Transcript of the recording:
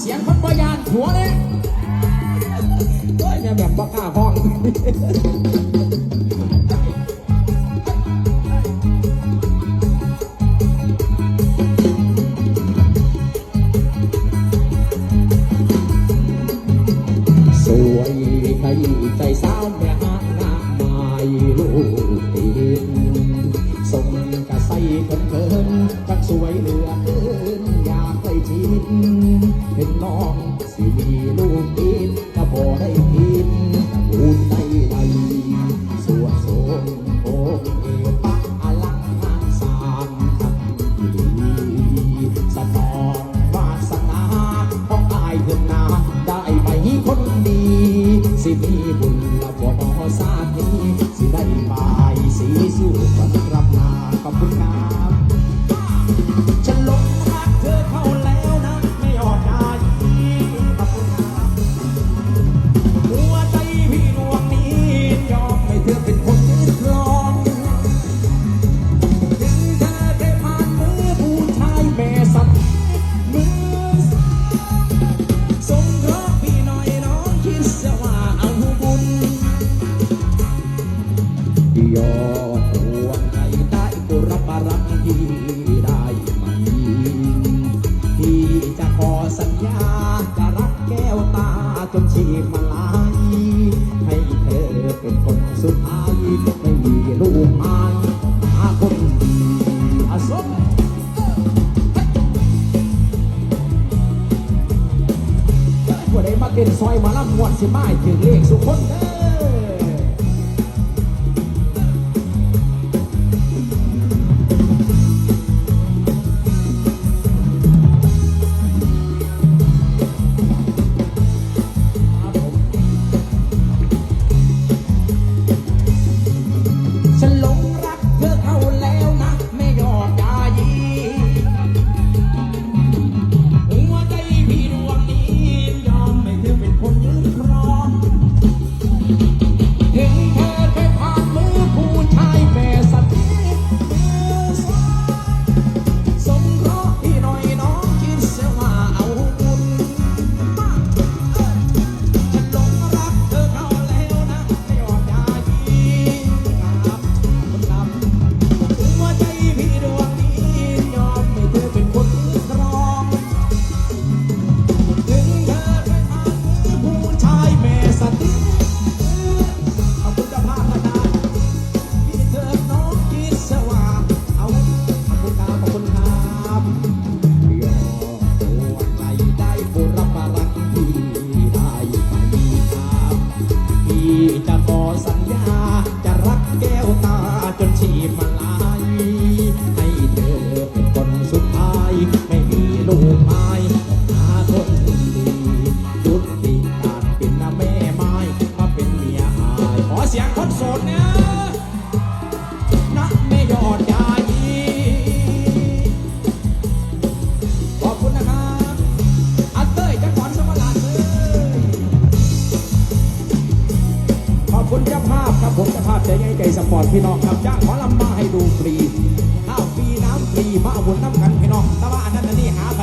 เสียงคนบอยานหัวเนี่ยโอ้ยเนี่ยแบบบ้ากล้าห้องสวยใครใจสาวแม่หางงามมายลูกตีนส่งกะใส่เขินเขินๆจักสวยเหลือ น้องสิมีลูกตีนก็พอได้กินตะบูนได้ใดสวดทรงองเอปะอลังงานสางทันดีสนองวาสนาของอายเถิดนาได้ไปคนดี สิมีบุญละบ่นอสาดนี้สิได้บายสีสู่กันรับนาขอบคุณครับฉันลง ได้ไหมที่จะขอสัญญาจะรักแก้วตาจนชีพมาลายให้เธอเป็นคนสุดท้ายไม่มีลูกอายหาคนดีอาสมผู้ใดมาเต้นซอยมาลำมวนสิมาให้ถึงเลขสุขคนเด้อ จ้าภาพใจสปอร์ตพี่น้องครับจ้างหมอลำมาให้ดูฟรีข้าวฟรีน้ำฟรีมาอาบุญน้ำกันพี่น้องแต่ว่าอันนั้นอันนี้หาไป